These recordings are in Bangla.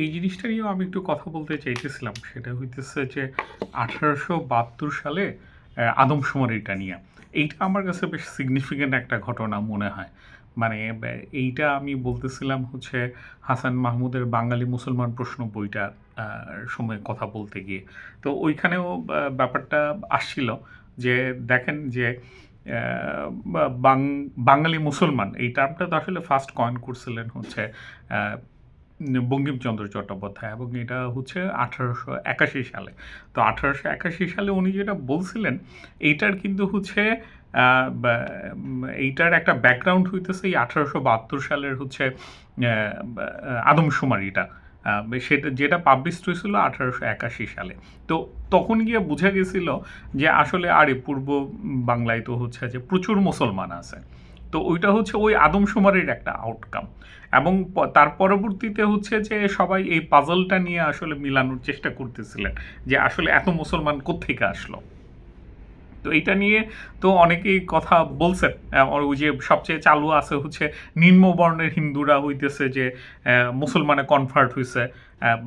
এই জিনিসটা নিয়েও আমি একটু কথা বলতে চাইতেছিলাম। সেটা হইতেছে যে আঠারোশো বাহাত্তর সালে আদমশুমারিটা নিয়ে। এইটা আমার কাছে বেশ সিগনিফিক্যান্ট একটা ঘটনা মনে হয়। মানে এইটা আমি বলতেছিলাম হচ্ছে হাসান মাহমুদের বাঙালি মুসলমান প্রশ্ন বইটা সময় কথা বলতে গিয়ে। তো ওইখানেও ব্যাপারটা আসছিল যে, দেখেন যে বাঙালি মুসলমান, এই টার্মটা তো আসলে ফার্স্ট কয়েন করছিলেন হচ্ছে বঙ্কিমচন্দ্র চট্টোপাধ্যায় এবং এটা হচ্ছে আঠারোশো একাশি সালে। তো আঠারোশো একাশি সালে উনি যেটা বলছিলেন, এইটার কিন্তু হচ্ছে এইটার একটা ব্যাকগ্রাউন্ড হইতেছে এই আঠারোশো বাহাত্তর সালের হচ্ছে আদমশুমারিটা। সেটা, যেটা পাবলিশ হয়েছিল আঠারোশো একাশি সালে। তো তখন গিয়ে বোঝা গেছিল যে আসলে আরে পূর্ব বাংলায় তো হচ্ছে যে প্রচুর মুসলমান আছে। তো ওইটা হচ্ছে ওই আদমশুমারির একটা আউটকাম এবং তার পরবর্তীতে হচ্ছে যে সবাই এই পাজলটা নিয়ে আসলে মিলানোর চেষ্টা করতেছিলেন যে আসলে এত মুসলমান কোত্থেকে আসলো। তো এইটা নিয়ে তো অনেকেই কথা বলছেন ওই যে সবচেয়ে চালু আছে হচ্ছে নিম্নবর্ণের হিন্দুরা হইতেছে যে মুসলমানে কনভার্ট হইছে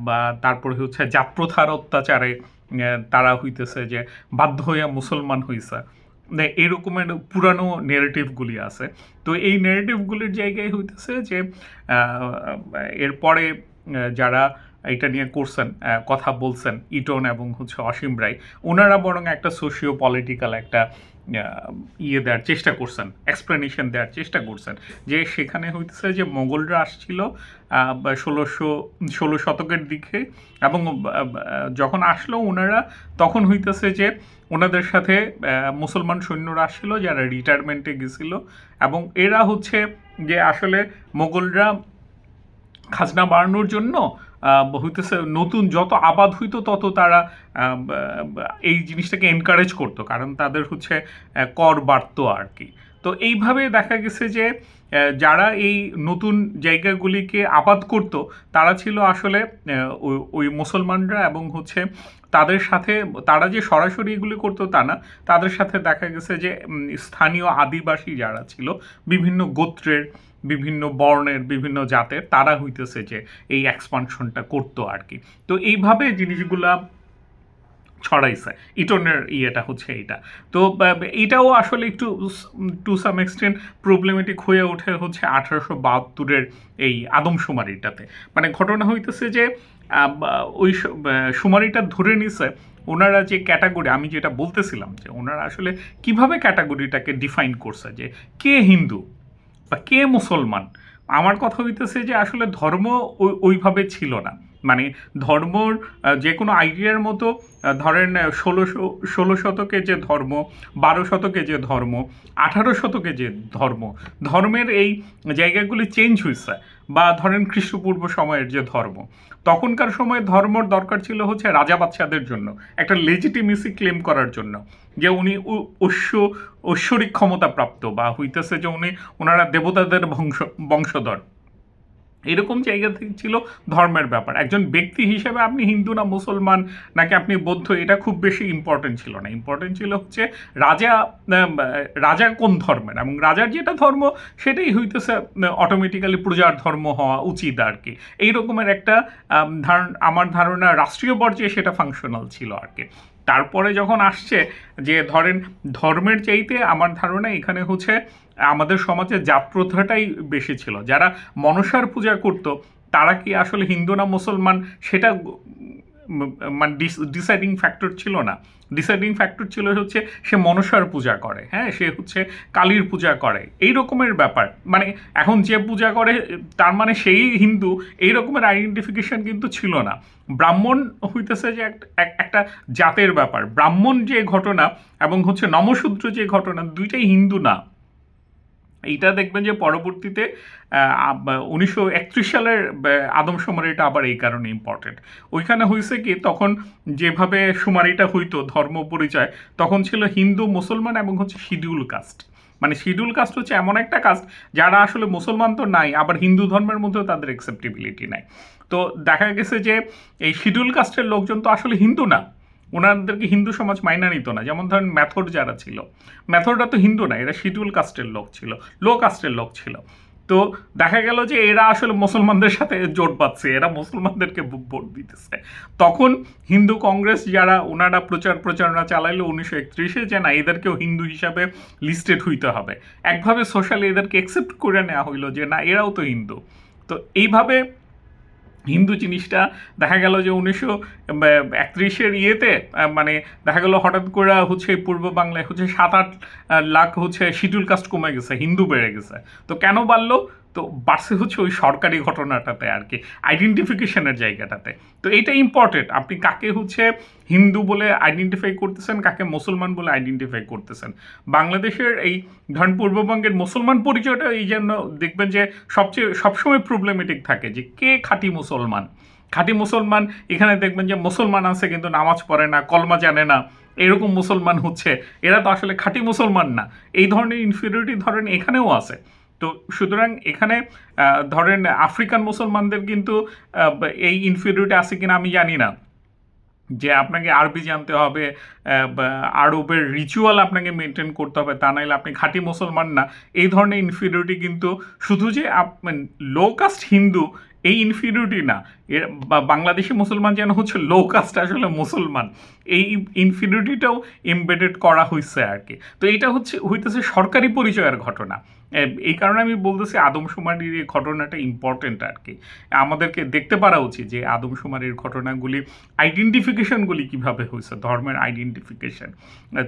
বা তারপরে হচ্ছে জাত প্রথার অত্যাচারে তারা হইতেছে যে বাধ্য হইয়া মুসলমান হইছে। এরকমের পুরানো নেরেটিভগুলি আছে। তো এই নেরেটিভগুলির জায়গায় হইতেছে যে এরপরে যারা এটা নিয়ে করছেন কথা বলছেন, ইটন এবং হচ্ছে অসীম রায়, ওনারা বরং একটা সোশিও পলিটিক্যাল একটা ইয়ে দেওয়ার চেষ্টা করছেন এক্সপ্লেনেশন দেওয়ার চেষ্টা করছেন, যে সেখানে হইতেছে যে মোগলরা আসছিল ষোলোশো, ষোলো শতকের দিকে এবং যখন আসলো ওনারা তখন হইতেছে যে ওনাদের সাথে মুসলমান সৈন্যরা আসছিল, যারা রিটায়ারমেন্টে গেছিল এবং এরা হচ্ছে যে আসলে মোগলরা খাজনা বাড়ানোর জন্য হইতেছে নতুন যত আবাদ হইতো তত তারা এই জিনিসটাকে এনকারেজ করতো, কারণ তাদের হচ্ছে কর বাড়তো আর কি। তো এইভাবে দেখা গেছে যে যারা এই নতুন জায়গাগুলিকে আবাদ করতো, তারা ছিল আসলে ওই- মুসলমানরা এবং হচ্ছে তাদের সাথে, তারা যে সরাসরি এগুলি করতো তা না, তাদের সাথে দেখা গেছে যে স্থানীয় আদিবাসী যারা ছিল, বিভিন্ন গোত্রের বিভিন্ন বর্ণের, বিভিন্ন জাতের তারা হইতেছে যে এই এক্সপানশনটা করতো আর কি তো এইভাবে জিনিসগুলা ছড়াইছে। ইটনের ইয়েটা হচ্ছে এইটা। তো এইটাও আসলে একটু টু সাম এক্সটেন্ট প্রবলেমেটিক হয়ে ওঠে হচ্ছে আঠারোশো বাহাত্তরের এই আদমশুমারিটাতে। মানে ঘটনা হইতেছে যে ওই শুমারিটা ধরে নিছে ওনারা যে ক্যাটাগরি, আমি যেটা বলতেছিলাম যে ওনারা আসলে কীভাবে ক্যাটাগরিটাকে ডিফাইন করছে যে কে হিন্দু বা কে মুসলমান? আমার কথা হইতেছে যে আসলে ধর্ম ওই- ওইভাবে ছিল না। মানে ধর্মর যে কোনো আইডিয়ার মতো ধরেন ষোলোশো ষোলো শতকে যে ধর্ম, বারো শতকে যে ধর্ম, আঠারো শতকে যে ধর্ম, ধর্মের এই জায়গাগুলি চেঞ্জ হয়েছে বা ধরেন খ্রিস্টপূর্ব সময়ের যে ধর্ম, তখনকার সময়ে ধর্মর দরকার ছিল হচ্ছে রাজা বাচ্চাদের জন্য, একটা লেজিটিমেসি ক্লেম করার জন্য, যে উনি ঐশ্ব ঐশ্বরিক ক্ষমতা প্রাপ্ত বা হইতেছে যে উনি ওনারা দেবতাদের বংশ, বংশধর। এরকম জায়গা থেকে ছিল ধর্মের ব্যাপার। একজন ব্যক্তি হিসেবে আপনি হিন্দু না মুসলমান, নাকি আপনি বৌদ্ধ, এটা খুব বেশি ইম্পর্টেন্ট ছিল না। ইম্পর্টেন্ট ছিল হচ্ছে রাজা রাজা কোন ধর্মের? এবং রাজার যেটা ধর্ম, সেটাই হইতেছে অটোমেটিক্যালি প্রজার ধর্ম হওয়া উচিত আর কি এই রকমের একটা ধারণ, আমার ধারণা রাষ্ট্রীয় পর্যায়ে সেটা ফাংশনাল ছিল আর কি তারপরে যখন আসছে যে ধরেন ধর্মের চাইতে আমার ধারণা এখানে হচ্ছে আমাদের সমাজে জাত প্রথাটাই বেশি ছিল। যারা মনসার পূজা করতো, তারা কি আসলে হিন্দু না মুসলমান সেটা মানে ডিসাইডিং ফ্যাক্টর ছিল না। ডিসাইডিং ফ্যাক্টর ছিল হচ্ছে সে মনসার পূজা করে হ্যাঁ? সে হচ্ছে কালীর পূজা করে। এই রকমের ব্যাপার। মানে এখন যে পূজা করে, তার মানে সেই হিন্দু, এই রকমের আইডেন্টিফিকেশন কিন্তু ছিল না। ব্রাহ্মণ হইতেছে যে এক- এক- একটা জাতের ব্যাপার। ব্রাহ্মণ যে ঘটনা এবং হচ্ছে নমশূদ্র যে ঘটনা, দুইটাই হিন্দু না। এইটা দেখবেন যে পরবর্তীতে উনিশশো একত্রিশ সালের আহ, আদমশুমারিটা আবার এই কারণে ইম্পর্টেন্ট ওইখানে হয়েছে কি তখন যেভাবে শুমারিটা হইতো ধর্ম পরিচয় তখন ছিল হিন্দু মুসলমান এবং হচ্ছে শিডিউল কাস্ট। মানে শিডিউল কাস্ট হচ্ছে এমন একটা কাস্ট যারা আসলে মুসলমান তো নাই আবার হিন্দু ধর্মের মধ্যেও তাদের অ্যাকসেপ্টেবিলিটি নাই। তো দেখা গেছে যে এই শিডিউল কাস্টের লোকজন তো আসলে হিন্দু না। ওনাদেরকে হিন্দু সমাজ মাইনা নিত না। যেমন ধরেন মেথড যারা ছিল মেথডরা তো হিন্দু না, এরা শিডিউল কাস্টের লোক ছিল লো কাস্টের লোক ছিল। তো দেখা গেল যে এরা আসলে মুসলমানদের সাথে জোট পাচ্ছে এরা মুসলমানদেরকে ভোট দিতেছে। তখন হিন্দু কংগ্রেস যারা, ওনারা প্রচার প্রচারণা চালাইলো উনিশশো একত্রিশে যে না, এদেরকেও হিন্দু হিসাবে লিস্টেড হইতে হবে। একভাবে সোশ্যালি এদেরকে অ্যাকসেপ্ট করে নেওয়া হইল যে না, এরাও তো হিন্দু। তো এইভাবে হিন্দু জিনিসটা দেখা গেল যে উনিশশো একত্রিশের ইয়েতে মানে দেখা গেল হঠাৎ করে হচ্ছে পূর্ব বাংলায় হচ্ছে সাত আট লাখ হচ্ছে শিডিউল কাস্ট কমে গেছে, হিন্দু বেড়ে গেছে। তো কেন বাড়লো? তো বাড়ছে হচ্ছে ওই সরকারি ঘটনাটাতে আর কি আইডেন্টিফিকেশনের জায়গাটাতে। তো এটা ইম্পর্টেন্ট আপনি কাকে হচ্ছে হিন্দু বলে আইডেন্টিফাই করতেছেন, কাকে মুসলমান বলে আইডেন্টিফাই করতেছেন। বাংলাদেশের এই ধরেন পূর্ববঙ্গের মুসলমান পরিচয়টা এই জন্য দেখবেন যে সবচেয়ে, সবসময় প্রবলেমেটিক থাকে যে কে খাঁটি মুসলমান। খাঁটি মুসলমান, এখানে দেখবেন যে মুসলমান আছে কিন্তু নামাজ পড়ে না, কলমা জানে না, এরকম মুসলমান হচ্ছে। এরা তো আসলে খাঁটি মুসলমান না। এই ধরনের ইনফিরিয়রিটি ধরেন এখানেও আছে। তো সুতরাং এখানে ধরেন আফ্রিকান মুসলমানদের কিন্তু এই ইনফিরিয়রিটি আছে কিনা আমি জানি না। যে আপনাকে আরবি জানতে হবে আরবের রিচুয়াল আপনাকে মেনটেন করতে হবে, তা নাহলে আপনি খাঁটি মুসলমান না। এই ধরনের ইনফিরিয়রিটি কিন্তু শুধু যে লো কাস্ট হিন্দু, এই ইনফিরিয়রিটি না। এর বাংলাদেশি মুসলমান যেন হচ্ছে লো কাস্ট আসলে মুসলমান, এই ইনফিরিয়রিটিটাও এমবেডেড করা হয়েছে আর কি। তো এটা হচ্ছে, হইতেছে সরকারি পরিচয়ের ঘটনা। এই কারণে আমি বলতেছি আদমশুমারির এই ঘটনাটা ইম্পর্টেন্ট আর কি। আমাদেরকে দেখতে পারা উচিত যে আদমশুমারির ঘটনাগুলি আইডেন্টিফিকেশনগুলি কীভাবে হয়েছে ধর্মের আইডেন্টিফিকেশন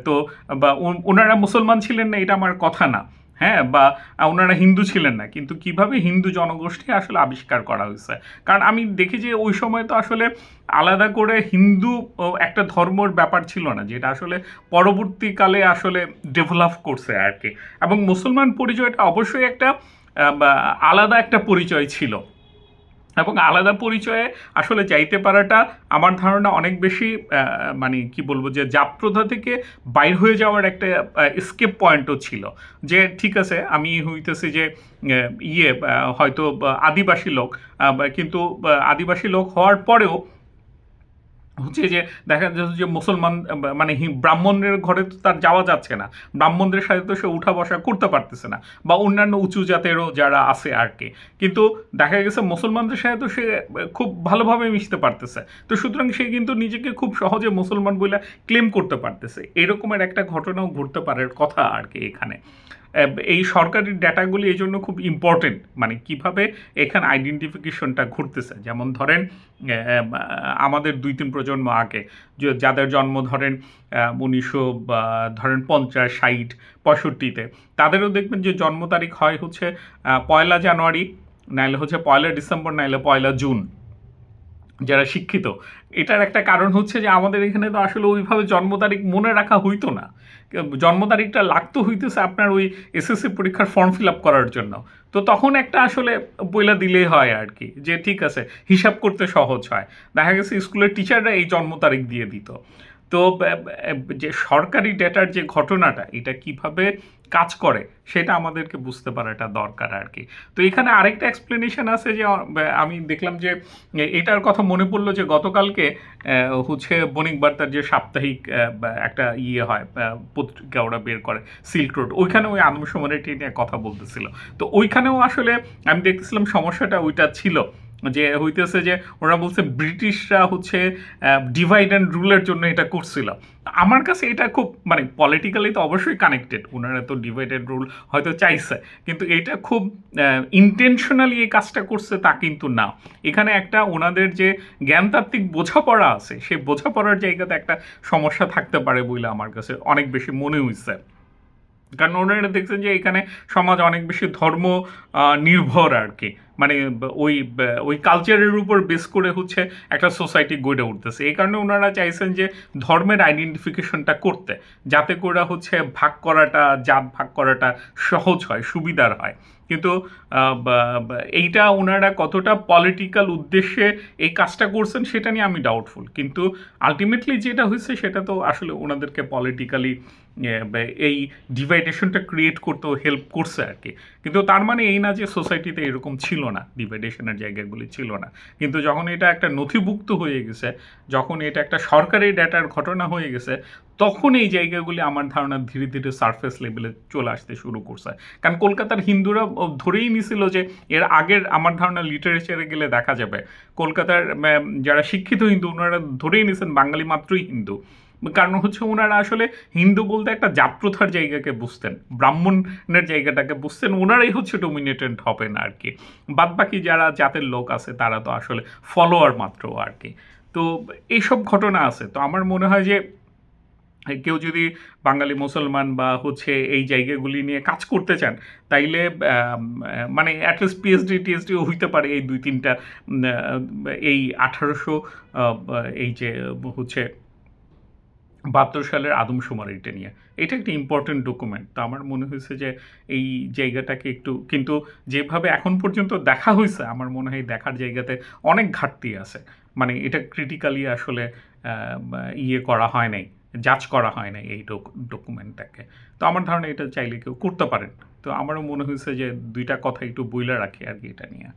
তো, বা ওনারা মুসলমান ছিলেন না, এটা আমার কথা না। হ্যাঁ বা ওনারা হিন্দু ছিলেন না, কিন্তু কীভাবে হিন্দু জনগোষ্ঠী আসলে আবিষ্কার করা হয়েছে? কারণ আমি দেখি যে ওই সময় তো আসলে আলাদা করে হিন্দু একটা ধর্মর ব্যাপার ছিল না, যেটা আসলে পরবর্তীকালে আসলে ডেভেলপ করছে আর কি। এবং মুসলমান পরিচয়টা অবশ্যই একটা আলাদা একটা পরিচয় ছিল। এবং আলাদা পরিচয়ে আসলে যাইতে পারাটা আমার ধারণা অনেক বেশি মানে কি বলব যে জাপ্রধা থেকে বাইর হয়ে যাওয়ার একটা স্কেপ পয়েন্টও ছিল। যে ঠিক আছে, আমি হইতেছি যে ইয়ে হয়তো আদিবাসী লোক কিন্তু আদিবাসী লোক হওয়ার পরেও হচ্ছে যে দেখা যাচ্ছে যে মুসলমান মানে ব্রাহ্মণের ঘরে তো তার যাওয়া যাচ্ছে না। ব্রাহ্মণদের সাথে তো সে উঠা বসা করতে পারতেছে না, বা অন্যান্য উঁচু জাতেরও যারা আছে আর কি। কিন্তু দেখা গেছে মুসলমানদের সাথে তো সে খুব ভালোভাবে মিশতে পারতেছে। তো সুতরাং সে কিন্তু নিজেকে খুব সহজে মুসলমান বলে ক্লেম করতে পারতেছে। এরকমের একটা ঘটনাও ঘটতে পারার কথা আর কি এখানে। এই সরকারি ডেটাগুলি এই জন্য খুব ইম্পর্টেন্ট মানে কীভাবে এখানে আইডেন্টিফিকেশনটা ঘুরতেছে। যেমন ধরেন আমাদের দুই তিন প্রজন্ম আগে যাদের জন্ম ধরেন উনিশশো ধরেন পঞ্চাশ, ষাট, পঁয়ষট্টিতে, তাদেরও দেখবেন যে জন্ম তারিখ হয় হচ্ছে পয়লা জানুয়ারি, নাইলে হচ্ছে পয়লা ডিসেম্বর, নাইলে পয়লা জুন। যারা শিক্ষিত। এটার একটা কারণ হচ্ছে যে আমাদের এখানে তো আসলে ওইভাবে জন্ম তারিখ মনে রাখা হইতো না। জন্ম তারিখটা লাগতো হইতেছে আপনার ওই এসএসসি পরীক্ষার ফর্ম ফিল আপ করার জন্য। তো তখন একটা আসলে বইলা দিলেই হয় আর কি যে ঠিক আছে, হিসাব করতে সহজ হয়। দেখা গেছে স্কুলের টিচাররা এই জন্ম তারিখ দিয়ে দিত। তো যে সরকারি ডেটার যে ঘটনাটা, এটা কীভাবে কাজ করে, সেটা আমাদেরকে বুঝতে পারাটা দরকার আর কি। তো এখানে আরেকটা এক্সপ্লেনেশন আছে যে আমি দেখলাম যে এটার কথা মনে পড়ল যে গতকালকে হচ্ছে বণিক বার্তার যে সাপ্তাহিক একটা ইয়ে হয় পত্রিকা ওরা বের করে সিল্ক রোড ওইখানে ওই আদমশুমারিটি নিয়ে কথা বলতেছিল। তো ওইখানেও আসলে আমি দেখতেছিলাম সমস্যাটা ওইটা ছিল। যে হইতেছে যে ওরা বলছে ব্রিটিশরা হচ্ছে ডিভাইড অ্যান্ড রুলের জন্য এটা করছিল। আমার কাছে এটা খুব মানে পলিটিক্যালি তো অবশ্যই কানেক্টেড ওনারা তো ডিভাইড অ্যান্ড রুল হয়তো চাইছে, কিন্তু এটা খুব ইন্টেনশনালি এই কাজটা করছে তা কিন্তু না। এখানে একটা ওনাদের যে জ্ঞানতাত্ত্বিক বোঝাপড়া আছে, সেই বোঝাপড়ার জায়গাতে একটা সমস্যা থাকতে পারে বলে আমার কাছে অনেক বেশি মনে হয়েছে কারণ ওনারা দেখছেন যে এখানে সমাজ অনেক বেশি ধর্ম নির্ভর আর কি। মানে ওই ওই কালচারের উপর বেস করে হচ্ছে একটা সোসাইটি গড়ে উঠতেছে। এই কারণে ওনারা চাইছেন যে ধর্মের আইডেন্টিফিকেশনটা করতে, যাতে করে হচ্ছে ভাগ করাটা, জাত ভাগ করাটা সহজ হয়, সুবিধার হয়। কিন্তু এইটা ওনারা কতটা পলিটিক্যাল উদ্দেশ্যে এই কাজটা করছেন সেটা নিয়ে আমি ডাউটফুল কিন্তু আলটিমেটলি যেটা হয়েছে সেটা তো আসলে ওনাদেরকে পলিটিক্যালি এই ডিভাইডেশনটা ক্রিয়েট করতেও হেল্প করছে আর কি। কিন্তু তার মানে এই না যে সোসাইটিতে এরকম ছিল না ডিভাইডেশনের জায়গাগুলি ছিল না। কিন্তু যখন এটা একটা নথিভুক্ত হয়ে গেছে, যখন এটা একটা সরকারি ডেটার ঘটনা হয়ে গেছে, তখন এই জায়গাগুলি আমার ধারণা ধীরে ধীরে সারফেস লেভেলে চলে আসতে শুরু করছে। কারণ কলকাতার হিন্দুরা ধরেই নিছিল যে এর আগের আমার ধারণা লিটারেচারে গেলে দেখা যাবে। কলকাতার যারা শিক্ষিত হিন্দু, ওনারা ধরেই নিছেন বাঙালি মাত্রই হিন্দু। কারণ হচ্ছে ওনারা আসলে হিন্দু বলতে একটা জাত প্রথার জায়গাকে বুঝতেন, ব্রাহ্মণের জায়গাটাকে বুঝতেন, ওনারাই হচ্ছে ডোমিনেটেড হবেন আর কি। বাদ বাকি যারা জাতের লোক আছে, তারা তো আসলে ফলোয়ার মাত্র আর কি। তো এইসব ঘটনা আছে। তো আমার মনে হয় যে, কেউ যদি বাঙালি মুসলমান বা হচ্ছে এই জায়গাগুলি নিয়ে কাজ করতে চান, তাইলে মানে অ্যাটলিস্ট পিএইচডি টিএসডিও হইতে পারে এই দুই তিনটা এই আঠারোশো এই যে হচ্ছে বাহাত্তর সালের আদমশুমার এটা নিয়ে। এটা একটা ইম্পর্টেন্ট ডকুমেন্ট তো আমার মনে হয়েছে যে এই জায়গাটাকে একটু, কিন্তু যেভাবে এখন পর্যন্ত দেখা হয়েছে, আমার মনে হয় দেখার জায়গাতে অনেক ঘাটতি আছে। মানে এটা ক্রিটিক্যালি আসলে ইয়ে করা হয় নাই জাজ করা হয় নাই এই ডকুমেন্টটাকে তো আমার ধারণা এটা চাইলে কেউ করতে পারেন। তো আমারও মনে হয়েছে যে দুইটা কথা একটু বইলা রাখি আর কি এটা নিয়ে।